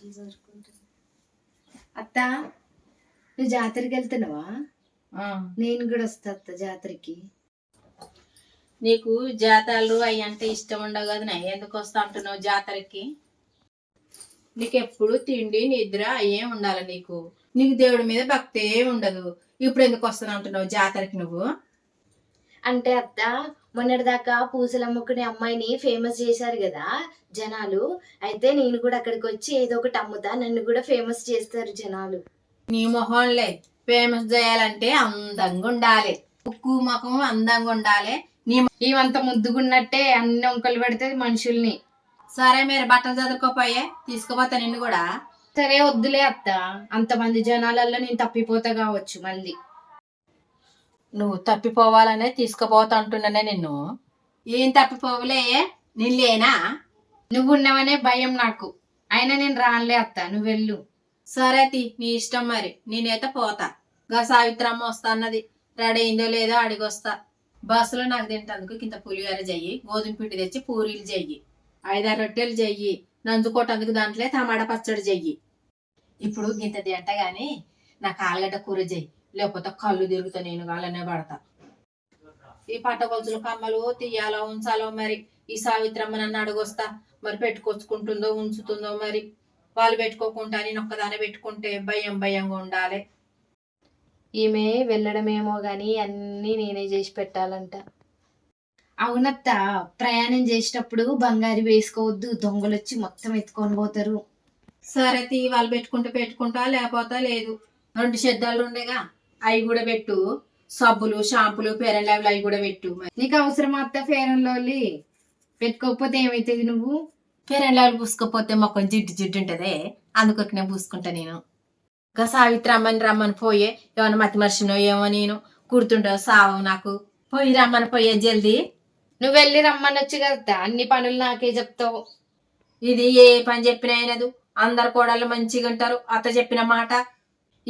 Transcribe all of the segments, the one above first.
బట్టలు సరుకుంటుంది అత్త నువ్వు జాతరకి వెళ్తున్నావా? నేను కూడా వస్తా అత్త జాతరకి. నీకు జాతరలు అవి అంటే ఇష్టం ఉండవు కదా నా ఎందుకు వస్తా అంటున్నావు జాతరకి? నీకు ఎప్పుడు తిండి నిద్ర అయ్యే ఉండాలి నీకు. నీకు దేవుడి మీద భక్తే ఉండదు. ఇప్పుడు ఎందుకు వస్తాను అంటున్నావు జాతరకి నువ్వు? అంటే అత్త మొన్నటిదాకా పూసలు అమ్ముకునే అమ్మాయిని ఫేమస్ చేశారు కదా జనాలు. అయితే నేను కూడా అక్కడికి వచ్చి ఏదో ఒకటి అమ్ముతా నన్ను కూడా ఫేమస్ చేస్తారు జనాలు. నీ మొహంలే ఫేమస్ చేయాలంటే అందంగా ఉండాలి. ఉక్కు ముఖం అందంగా ఉండాలి. నీ ఇవంత ముద్దుగున్నట్టే అన్ని వంకలు పెడుతుంది మనుషుల్ని. సరే మీరు బట్టలు చదువుకోపోయే తీసుకుపోతా నిన్ను కూడా. సరే వద్దులే అత్త. అంతమంది జనాలలో నేను తప్పిపోతా కావచ్చు మళ్ళీ. నువ్వు తప్పిపోవాలనే తీసుకుపోతా అంటున్నానే నిన్ను. ఏం తప్పిపోవులే? నేను లేనా నువ్వు ఉన్నావనే భయం నాకు. అయినా నేను రానులే అత్త నువ్వు వెళ్ళు. సరే తి నీ ఇష్టం మరి. నేనైతే పోతా. గా సావిత్రమ్మ వస్తా అన్నది. రెడీ అయిందో లేదో అడిగొస్తా. బస్సులో నాకు తింటందుకు కింద పులిహోర చెయ్యి గోధుమ పిండి తెచ్చి పూరీలు చెయ్యి ఐదారు రొట్టెలు చెయ్యి నంజుకోవటానికి దాంట్లో టమాటా పచ్చడి చెయ్యి. ఇప్పుడు గింత తింట గాని నాకు ఆలుగడ్డ కూర చెయ్యి. లేకపోతే కళ్ళు తిరుగుతా నేను వాళ్ళనే పడతా. ఈ పట్టగొలుసుల కమ్మలు తీయాలో ఉంచాలో మరి? ఈ సావిత్రమ్మ నన్ను అడగొస్తా మరి పెట్టుకొచ్చుకుంటుందో ఉంచుతుందో మరి? వాళ్ళు పెట్టుకోకుండా నేను ఒక్కదానే పెట్టుకుంటే భయం భయంగా ఉండాలి. ఈమె వెళ్ళడమేమో గాని అన్నీ నేనే చేసి పెట్టాలంట. అవునత్త ప్రయాణం చేసేటప్పుడు బంగారు వేసుకోవద్దు దొంగలు వచ్చి మొత్తం ఎత్తుకొని పోతారు. సరే తీ వాళ్ళు పెట్టుకుంటే పెట్టుకుంటా లేకపోతే లేదు. రెండు శబ్దాలు ఉండేగా. అవి కూడా పెట్టు. సబ్బులు షాంపులు పెరలాలు అవి కూడా పెట్టు నీకు అవసరం అత్త ఫేరం లోలి పెట్టుకోకపోతే ఏమైతుంది నువ్వు? పెరలాలు పూసుకోపోతే మొక్కం జిడ్డు జిడ్డు ఉంటదే. అందుకొకనే పూసుకుంటా నేను. ఇంకా సావిత్రి రమ్మని రమ్మని పోయే. ఏమన్నా మతి మర్చినో ఏమో నేను. గుర్తుండో సావు నాకు. పోయి రమ్మని పోయే జల్దీ. నువ్వు వెళ్ళి రమ్మనొచ్చు కదా అన్ని పనులు నాకే చెప్తావు. ఇది ఏ పని చెప్పినా అయినదు అందరు కోడళ్ళు మంచిగా ఉంటారు అత్త చెప్పిన మాట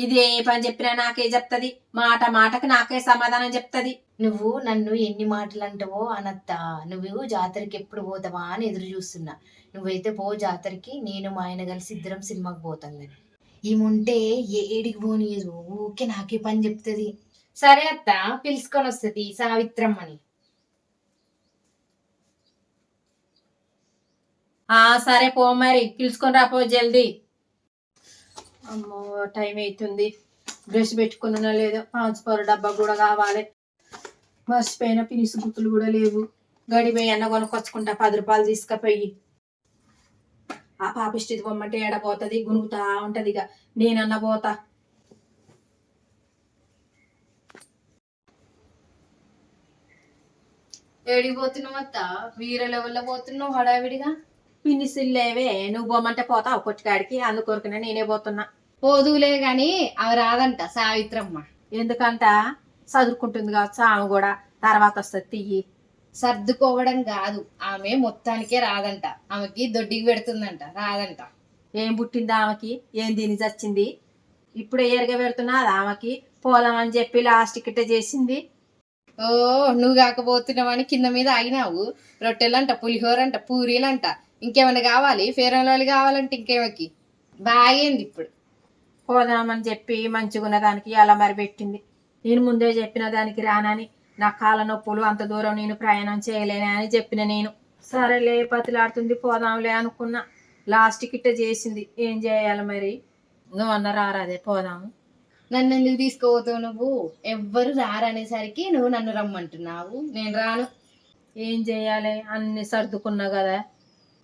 ఇది ఏ పని చెప్పినా నాకే చెప్తది. మాట మాటకి నాకే సమాధానం చెప్తది. నువ్వు నన్ను ఎన్ని మాటలు అంటావో అనత్త. నువ్వు జాతరకి ఎప్పుడు పోతావా అని ఎదురు చూస్తున్నా. నువ్వైతే పో జాతరకి నేను మా ఆయన కలిసి ఇద్దరం సినిమాకి పోతాం కానీ ఈముంటే ఏడికి పోనీయదు ఊకే నాకే పని చెప్తుంది. సరే అత్త పిలుచుకొని వస్తుంది సావిత్రమ్మని. ఆ సరే పో మరి. పిలుచుకొని రాపో జల్దీ. అమ్మో టైం అవుతుంది బ్రష్ పెట్టుకున్నా లేదో పాంచుపరు డబ్బా కూడా కావాలి. మర్చిపోయిన పినిసు గుర్తులు కూడా లేవు. గడిపోయి అన్న కొనుక్కొచ్చుకుంటా పది రూపాయలు తీసుకుపోయి. ఆ పాపిష్టిది బొమ్మంటే ఏడపోతుంది గునుగుతా ఉంటది ఇక. నేనన్న పోతా. ఏడికి పోతున్నావు అత్త? వీర లెవెల్లో పోతున్నావు హడావిడిగా? పినిసిల్లేవే నువ్వు బొమ్మంటే పోతావు కొట్టుకాడికి అందుకొరకునే నేనే పోతున్నా. పోదులే గాని అవి రాదంట సావిత్రమ్మ. ఎందుకంట? చదువుకుంటుంది కావచ్చు ఆమె కూడా. తర్వాత వస్తుంది తియ్యి. సర్దుకోవడం కాదు. ఆమె మొత్తానికే రాదంట. ఆమెకి దొడ్డికి పెడుతుందంట. రాదంట. ఏం పుట్టింది ఆమెకి? ఏం తిని చచ్చింది? ఇప్పుడు ఏరుగా పెడుతున్నది ఆమెకి. పోదామని చెప్పి లాస్ట్ కిట్ట చేసింది. ఓ నువ్వు కాకపోతున్నావని కింద మీద ఆగినావు. రొట్టెలంట పులిహోరంట పూరీలంట. ఇంకేమైనా కావాలి? ఫేరంలోలు కావాలంటే ఇంకేమకి? బాగేంది ఇప్పుడు. పోదామని చెప్పి మంచిగా ఉన్న దానికి అలా మరి పెట్టింది. నేను ముందే చెప్పిన దానికి రానని నా కాళ్ళ నొప్పులు అంత దూరం నేను ప్రయాణం చేయలేనే అని చెప్పిన నేను. సరేలే పతిలాడుతుంది పోదాంలే అనుకున్నా. లాస్ట్ కిట్ట చేసింది. ఏం చేయాలి మరి? నువ్వు అన్న రారాదే పోదాము. నన్ను ఎందుకు తీసుకుపోతావు నువ్వు? ఎవ్వరు రారనేసరికి నువ్వు నన్ను రమ్మంటున్నావు. నేను రాను. ఏం చేయాలి? అన్ని సర్దుకున్నా కదా.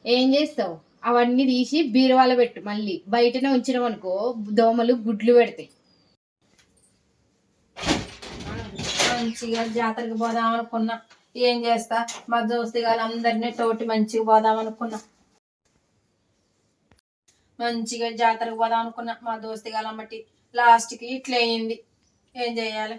ఏం చేస్తావు? అవన్నీ తీసి బీరువాలో పెట్టు మళ్ళీ. బయటనే ఉంచినాం అనుకో దోమలు గుడ్లు పెడతాయి. మంచిగా జాతరకి పోదాం అనుకున్నా. ఏం చేస్తా? మా దోస్తుగాలు అందరినీ తోటి మంచిగా పోదాం అనుకున్నా. మంచిగా జాతరకు పోదాం అనుకున్నా. మా దోస్తుగాలు అమ్మటి లాస్ట్కి ఇట్లా అయింది ఏం చేయాలి?